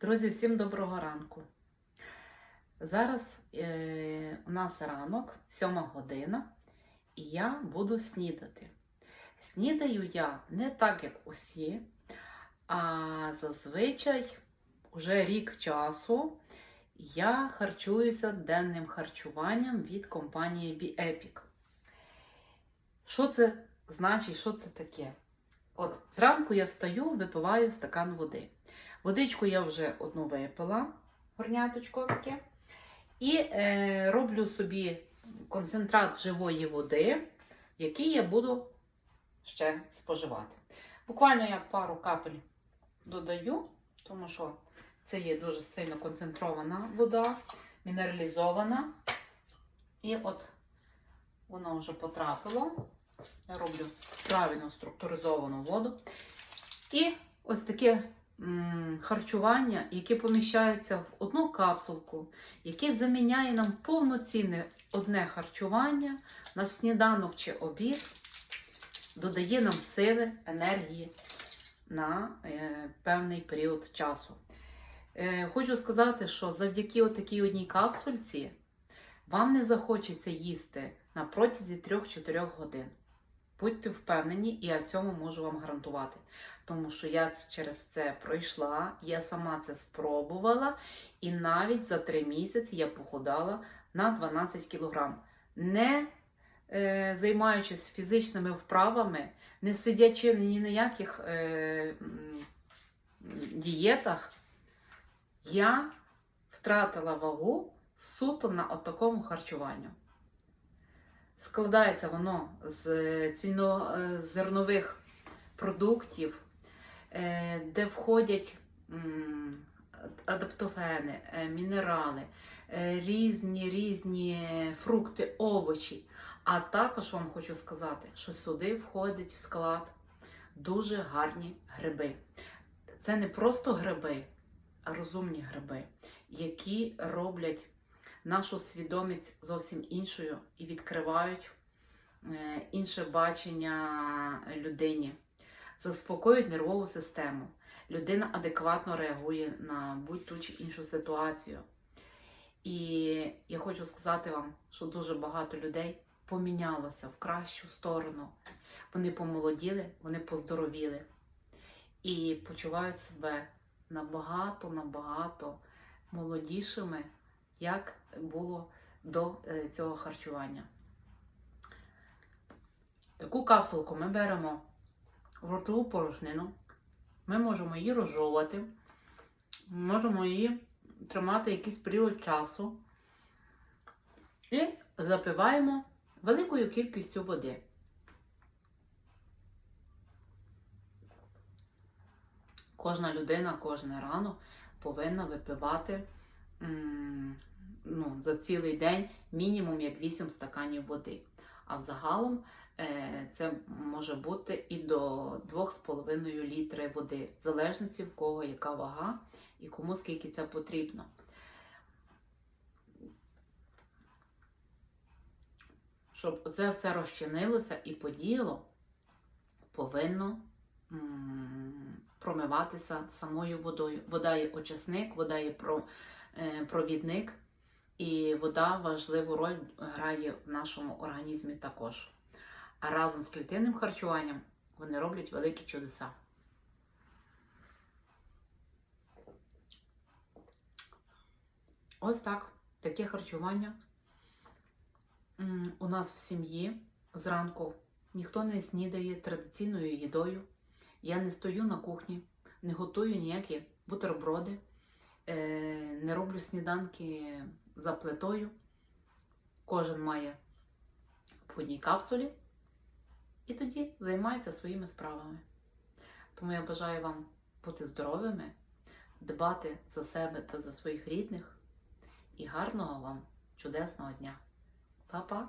Друзі, всім доброго ранку. Зараз е, у нас ранок, 7 година, і я буду снідати. Снідаю я не так, як усі, а зазвичай вже рік часу я харчуюся денним харчуванням від компанії BeEpic. Що це значить, що це таке? От зранку я встаю, випиваю стакан води. Водичку я вже одну випила, горняточко таке. І е, роблю собі концентрат живої води, який я буду ще споживати. Буквально я пару капель додаю, тому що це є дуже сильно концентрована вода, мінералізована. І от воно вже потрапило. Я роблю правильно структуризовану воду. І ось таке харчування, яке поміщається в одну капсулку, яке заміняє нам повноцінне одне харчування на сніданок чи обід, додає нам сили, енергії на е, певний період часу. Е, хочу сказати, що завдяки такій одній капсульці вам не захочеться їсти на протязі 3-4 годин. Будьте впевнені, і я цьому можу вам гарантувати. Тому що я через це пройшла, я сама це спробувала, і навіть за 3 місяці я похудала на 12 кг. Не е, займаючись фізичними вправами, не сидячи ні на яких е, дієтах, я втратила вагу суто на отакому харчуванню. Складається воно з цільнозернових продуктів, е, де входять адаптофени, е, мінерали, е, різні різні фрукти, овочі. А також вам хочу сказати, що сюди входить в склад дуже гарні гриби. Це не просто гриби, а розумні гриби, які роблять нашу свідомість зовсім іншою і відкривають е, інше бачення людині, заспокоюють нервову систему. Людина адекватно реагує на будь-ту чи іншу ситуацію. І я хочу сказати вам, що дуже багато людей помінялося в кращу сторону. Вони помолоділи, вони поздоровіли і почувають себе набагато-набагато молодішими, як було до е, цього харчування. Таку капсулку ми беремо в ротову порожнину. Ми можемо її розжовувати, можемо її тримати якийсь період часу і запиваємо великою кількістю води. Кожна людина кожне рано повинна випивати ну, за цілий день мінімум як 8 стаканів води. А взагалом е, це може бути і до 2,5 літри води, в залежності в кого яка вага і кому скільки це потрібно. Щоб це все розчинилося і подіяло, повинно промиватися самою водою. Вода є очисник, вода є е, провідник, і вода важливу роль грає в нашому організмі також. А разом з клітинним харчуванням вони роблять великі чудеса. Ось так, таке харчування у нас в сім'ї зранку ніхто не снідає традиційною їдою. Я не стою на кухні, не готую ніякі бутерброди, е, не роблю сніданки за плитою. Кожен має по одній капсулі і тоді займається своїми справами. Тому я бажаю вам бути здоровими, дбати за себе та за своїх рідних і гарного вам чудесного дня! Па-па!